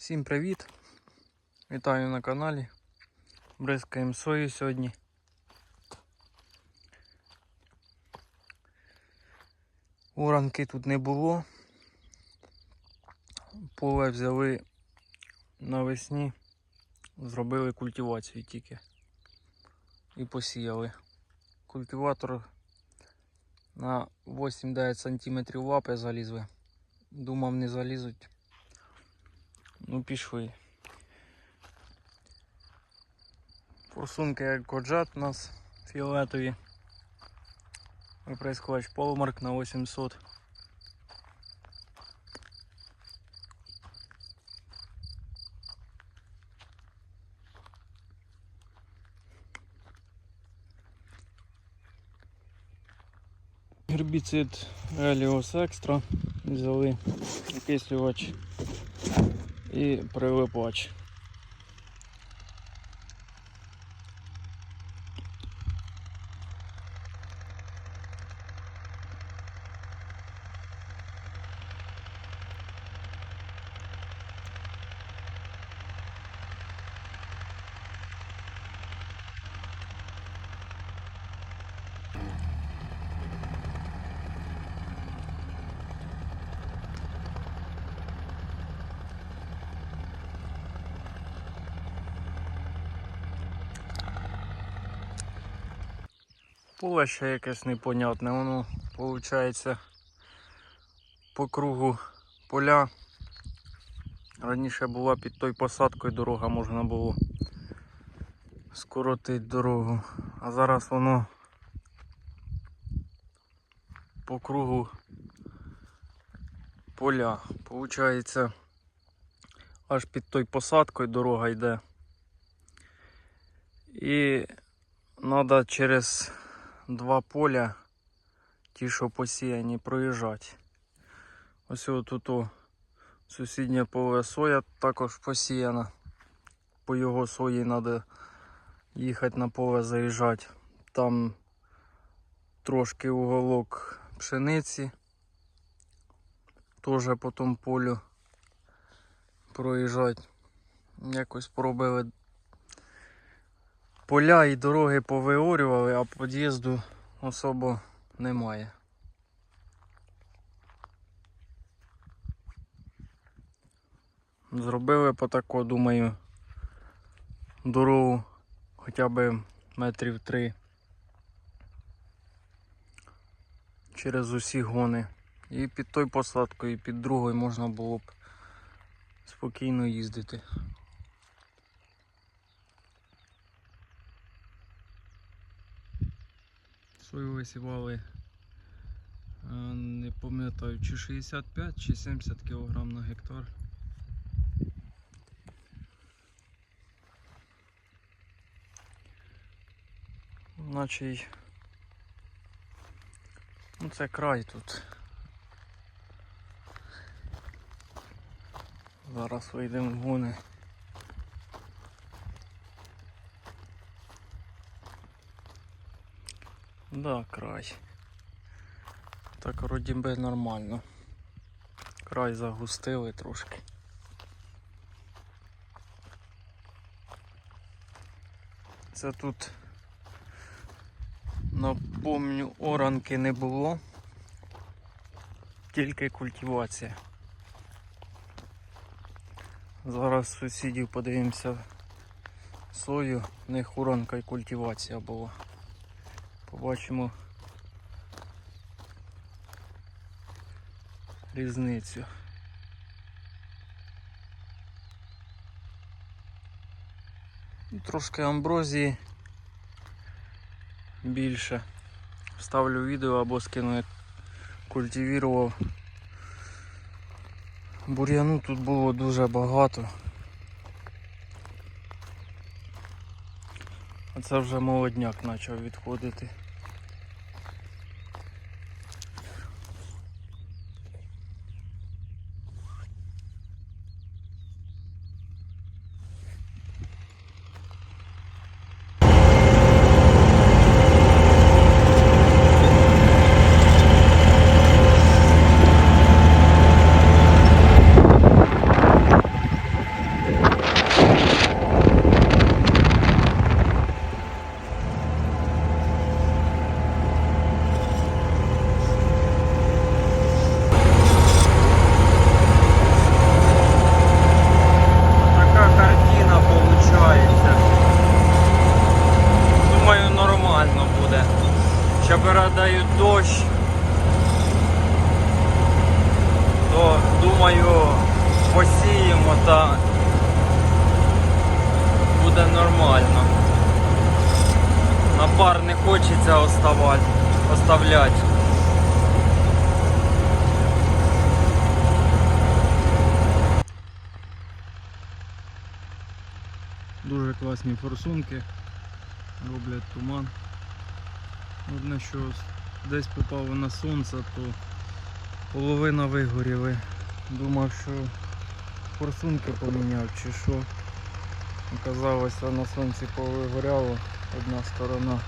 Всім привіт! Вітаю на каналі. Бризкаємо сою сьогодні. Уранки тут не було. Поле взяли навесні, зробили культивацію тільки і посіяли. Культиватор на 8-9 см лапи залізли. Думав не залізуть. Ну пішли. Форсунки як коджат у нас фіолетові. Виприскувач Полмарк на 800. Гербіцид Helios Extra взяли окислювач і прилипач. Поле ще якесь непонятне, воно виходить по кругу поля. Раніше була під той посадкою дорога, можна було скоротити дорогу. А зараз воно по кругу поля. Получається аж під той посадкою дорога йде. І треба через два поля, ті, що посіяні, проїжджати. Ось тут сусіднє поле соя також посіяна. По його сої треба їхати на поле заїжджати. Там трошки уголок пшениці. Теж по тому полю проїжджати. Якось пробили поля і дороги повиорювали, а під'їзду особо немає. Зробили по тако, думаю, дорогу хоча б метрів три через усі гони. І під той посадкою, і під другою можна було б спокійно їздити. Сою висівали, е, не пам'ятаю, чи 65, чи 70 кг на гектар. Наче. Ну це край тут. Зараз вийдемо в гони. Да, край. Так вроді би нормально. Край загустили трошки. Це тут напомню, оранки не було, тільки культивація. Зараз сусідів подивимося сою, в них оранка і культивація була. Побачимо різницю. Трошки амброзії більше. Вставлю відео або скину як культивірував. Бур'яну тут було дуже багато. А це вже молодняк почав відходити. Та буде нормально. На пар не хочеться оставати, оставляти. Дуже класні форсунки, роблять туман. Одне, що десь попав на сонце, то половина вигоріли. Думав, що форсунки поміняв чи що. Оказалося на сонці повигоряло одна сторона.